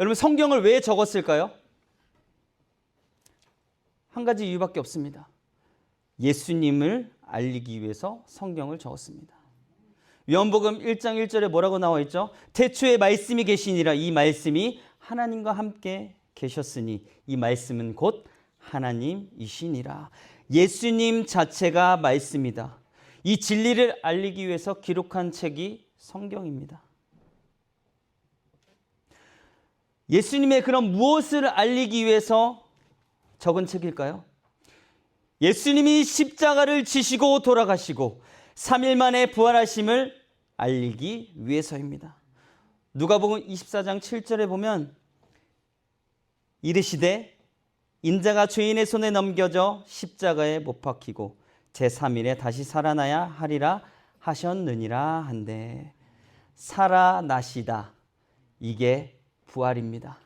여러분 성경을 왜 적었을까요? 한 가지 이유밖에 없습니다. 예수님을 알리기 위해서 성경을 적었습니다. 요한복음 1장 1절에 뭐라고 나와 있죠? 태초에 말씀이 계시니라 이 말씀이 하나님과 함께 계셨으니 이 말씀은 곧 하나님이시니라. 예수님 자체가 말씀이다. 이 진리를 알리기 위해서 기록한 책이 성경입니다. 예수님의 그런 무엇을 알리기 위해서 적은 책일까요? 예수님이 십자가를 지시고 돌아가시고 3일 만에 부활하심을 알리기 위해서입니다. 누가복음 24장 7절에 보면 이르시되 인자가 죄인의 손에 넘겨져 십자가에 못 박히고 제3일에 다시 살아나야 하리라 하셨느니라 한데 살아나시다 이게 부활입니다.